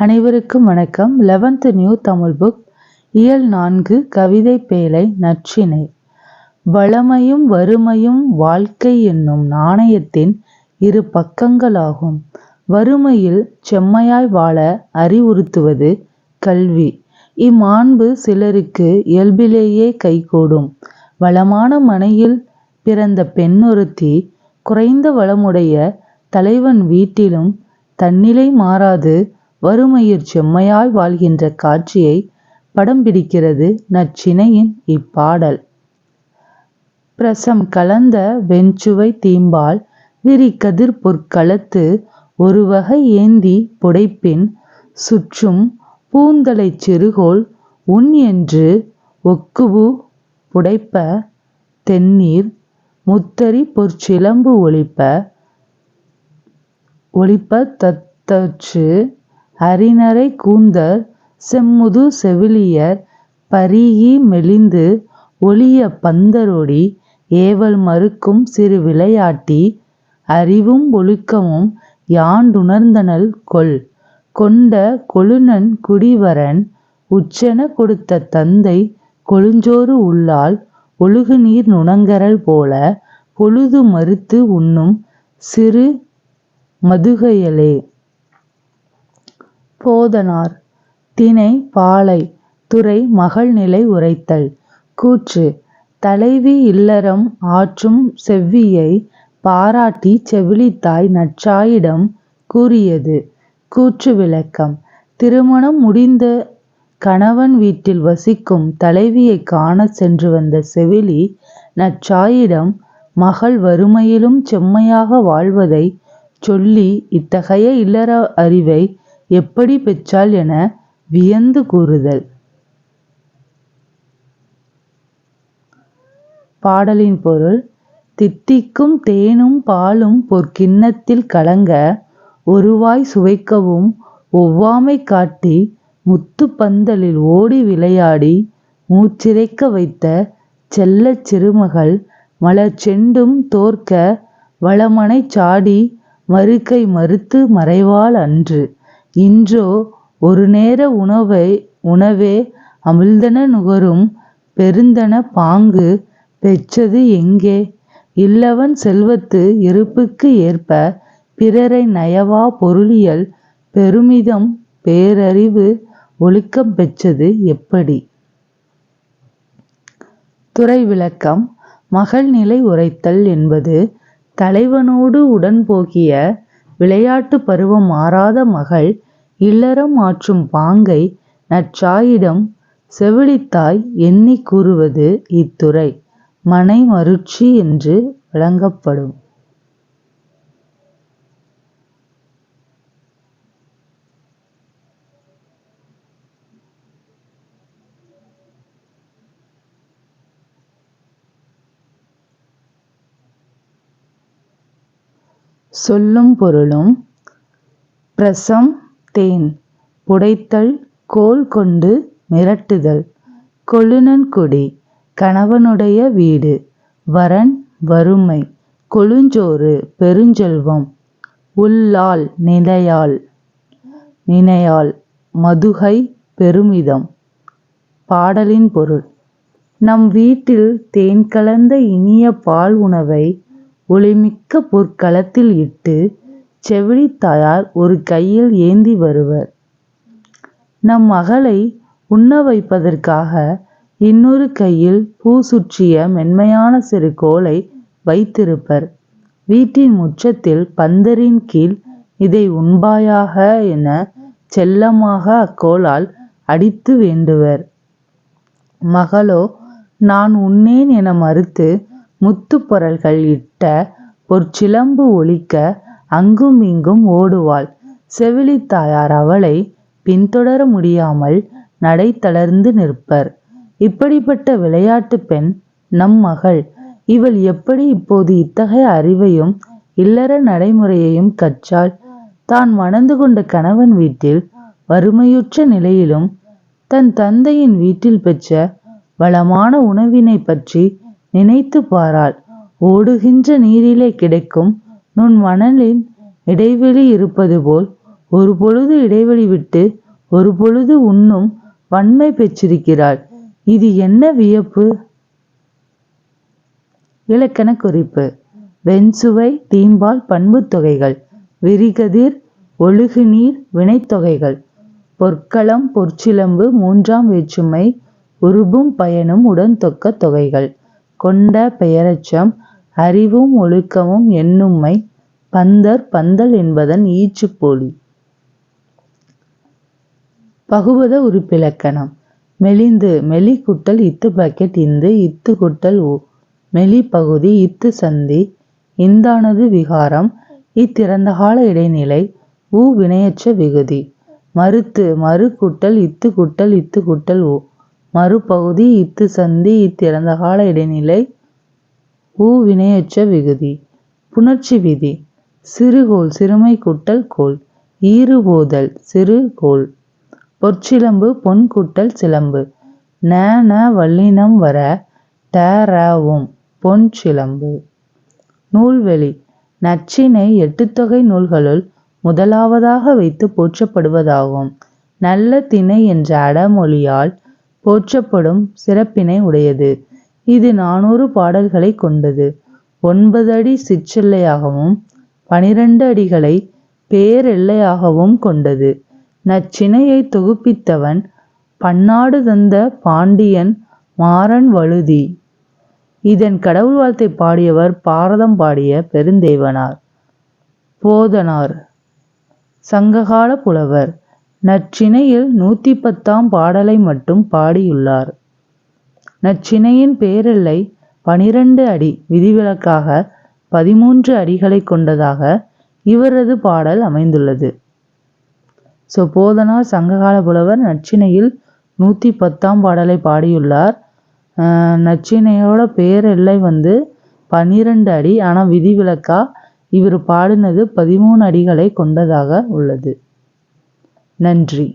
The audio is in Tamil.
அனைவருக்கும் வணக்கம். லெவன்த் நியூ தமிழ் புக் இயல் நான்கு கவிதை பேழை நற்றினை வளமையும் வறுமையும் வாழ்க்கை என்னும் நாணயத்தின் இரு பக்கங்களாகும். வறுமையில் செம்மையாய் வாழ அறிவுறுத்துவது கல்வி. இம்மாண்பு சிலருக்கு இயல்பிலேயே கைகூடும். வளமான மனையில் பிறந்த பெண்ணொருத்தி குறைந்த வளமுடைய தலைவன் வீட்டிலும் தன்னிலை மாறாது வறுமையிற் செம்மையாய் வாழ்கின்ற காட்சியை படம் பிடிக்கிறது நச்சினையின் இப்பாடல். பிரசம் கலந்த வெஞ்சுவை தீம்பால் விரிகதிர் பொற்களத்து ஒருவகை ஏந்தி புடைப்பின் சுற்றும் பூந்தலைச் சிறுகோல் உன் என்று ஒக்குபு புடைப்ப தெண்ணீர் முத்தரி பொற்சிலம்பு ஒழிப்ப ஒலிப்பத் தத்தற்று அரிநரை கூந்தற் செம்முது செவிலியர் பரீஇ மெலிந்து ஒளிய பந்தரொடி ஏவல் மறுக்கும் சிறு விளையாட்டி அறிவும் ஒழுக்கமும் யாண்டுணர்ந்தனள் கொல். கொண்ட கொழுநன் குடிவரன் உற்றெனக் கொடுத்த தந்தை கொழுஞ்சோறு உள்ளால் ஒழுகுநீர் நுணங்கரல் போல பொழுது மறுத்து உண்ணும் சிறு மதுகையலே போதனார் திணை: பாலை துறை: மகள்நிலை உரைத்தல் கூற்று தலைவி இல்லறம் ஆற்றும் செவ்வியை பாராட்டிச் செவிலித்தாய் நற்றாயிடம் கூறியது. கூற்று விளக்கம் திருமணம் முடிந்த கணவன் வீட்டில் வசிக்கும் தலைவியைக் காணச் சென்றுவந்த செவிலி நச்சாயிடம் மகள் வறுமையிலும் செம்மையாக வாழ்வதைச் சொல்லி இத்தகைய இல்லற அறிவை எப்படி பெற்றாள் என வியந்து கூறுதல். பாடலின் பொருள் தித்திக்கும் தேனும் பாலும் பொற்கிண்ணத்தில் கலங்க ஒருவாய் சுவைக்கவும் ஒவ்வாமை காட்டி முத்து பந்தலில் ஓடி விளையாடி மூச்சிறைக்க வைத்த செல்லச் சிறுமகள் மலர் செண்டும் தோற்க வளமனை சாடி மறுக்கை மறுத்து மறைவாள் அன்று. இன்றோ ஒரு நேர உணவை உணவே அமிழ்தென நுகரும் பெருந்தன பாங்கு பெற்றது எங்கே? இல்லவன் செல்வத்து இருப்புக்கு ஏற்பப் பிறரை நயவா பொருளியல் பெருமிதம் பேரறிவு ஒழுக்கம் பெற்றது எப்படி? துறை விளக்கம் மகள்நிலை உரைத்தல் என்பது தலைவனோடு உடன்போகிய விளையாட்டுப் பருவம் மாறாத மகள் இல்லறம் ஆற்றும் பாங்கை நற்சாயிடம் செவிலித்தாய் எண்ணிக் கூறுவது இத்துறை மனைமருட்சி என்று வழங்கப்படும். சொல்லும் பொருளும் பிரசம் தேன் புடைத்தல் கோல் கொண்டு மிரட்டுதல். கொழுநன் குடி கணவனுடைய வீடு. வரன் வறுமை கொழுஞ்சோறு பெருஞ்செல்வம். உள்ளாள் நினையாள் மதுகை பெருமிதம். பாடலின் பொருள் நம் வீட்டில் தேன் கலந்த இனிய பால் உணவை ஒளிமிக்க பொற்களத்தில் இட்டு செவிலித்தாயார் ஒரு கையில் ஏந்தி வருவர். நம் மகளை உண்ண வைப்பதற்காக இன்னொரு கையில் பூ சுற்றிய மென்மையான சிறு கோலை வைத்திருப்பர். வீட்டின் முற்றத்தில் பந்தரின் கீழ் இதை உண்பாயாக எனச் செல்லமாக அக்கோலால் அடித்து வேண்டுவர். மகளோ நான் உண்ணேன் என மறுத்து முத்துப் பொரல்கள் இட்ட பொற்சிலம்பு ஒலிக்க அங்கும் இங்கும் ஓடுவாள். செவிலித்தாயார் அவளை பின்தொடர முடியாமல் நடை தளர்ந்து நிற்பர். இப்படிப்பட்ட விளையாட்டு பெண் நம் மகள். இவள் எப்படி இப்போது இத்தகைய அறிவையும் இல்லற நடைமுறையையும் கற்றாள்? தான் மணந்து கொண்ட கணவன் வீட்டில் வறுமையுற்ற நிலையிலும் தன் தந்தையின் வீட்டில் பெற்ற வளமான உணவினைப் பற்றி நினைத்து பாராள். ஓடுகின்ற நீரிலே கிடைக்கும் நுண் மணலின் இடைவெளி இருப்பது போல் ஒரு பொழுது இடைவெளி விட்டு ஒரு பொழுது உண்ணும் வன்மை பெற்றிருக்கிறாள். இது என்ன வியப்பு? இலக்கண குறிப்பு. வெண்சுவை தீம்பால் பண்புத் தொகைகள். விரிகதிர் ஒழுகுநீர் வினைத்தொகைகள் பொற்களம் பொற்சிலம்பு மூன்றாம் வேற்றுமை உருபும் பயனும் உடன்தொக்க தொகைகள். கொண்ட பெயரச்சம் அறிவும் ஒழுக்கமும் எண்ணும்மை பந்தர் பந்தல் என்பதன் ஈற்றுப்போலி பகுபத உறுப்பிலக்கணம் மெலிந்து மெலி குட்டல் இத்து பக்கெட் இந்து இத்து குட்டல் உ. மெலி பகுதி இத்து சந்தி. இந்தானது விகாரம். இத்திறந்த கால இடைநிலை உ வினையற்ற விகுதி. மறுத்து மறு குட்டல் இத்து குட்டல் இத்து குட்டல் ஓ மறுபகுதி இத்து சந்தி இத்திறந்த கால இடைநிலை உ வினையற்ற விகுதி. புணர்ச்சி விதி. சிறுகோள் சிறுமை குட்டல் கோல். ஈறுபோதல் சிறு கோல். பொற்சிலம்பு பொன் குட்டல் சிலம்பு. ந ந வல்லினம் வர ட பொன் சிலம்பு. நூல்வெளி. நச்சினை எட்டுத்தொகை நூல்களுள் முதலாவதாக வைத்து போற்றப்படுவதாகும். நல்ல திணை என்ற அடமொழியால் போற்றப்படும் சிறப்பினை உடையது. இது நானூறு பாடல்களை கொண்டது. ஒன்பது அடி சிற்றெல்லையாகவும் பனிரெண்டு அடிகளை பேரெல்லையாகவும் கொண்டது. நச்சினையை தொகுப்பித்தவன் பன்னாடு தந்த பாண்டியன் மாறன் வழுதி. இதன் கடவுள் வாழ்த்தை பாடியவர் பாரதம் பாடிய பெருந்தேவனார். போதனார். சங்ககால புலவர். நற்றிணையில் நூத்தி பத்தாம் பாடலை மட்டும் பாடியுள்ளார். நச்சினையின் பேரெல்லை பனிரெண்டு அடி விதிவிலக்காக பதிமூன்று அடிகளை கொண்டதாக இவரது பாடல் அமைந்துள்ளது. ஸோ போதனார் சங்ககால புலவர் நச்சினையில் நூற்றி பத்தாம் பாடலை பாடியுள்ளார் நச்சினையோட பேரெல்லை வந்து பனிரெண்டு அடி ஆனால் விதிவிலக்கா இவர் பாடினது பதிமூணு அடிகளை கொண்டதாக உள்ளது. நன்றி.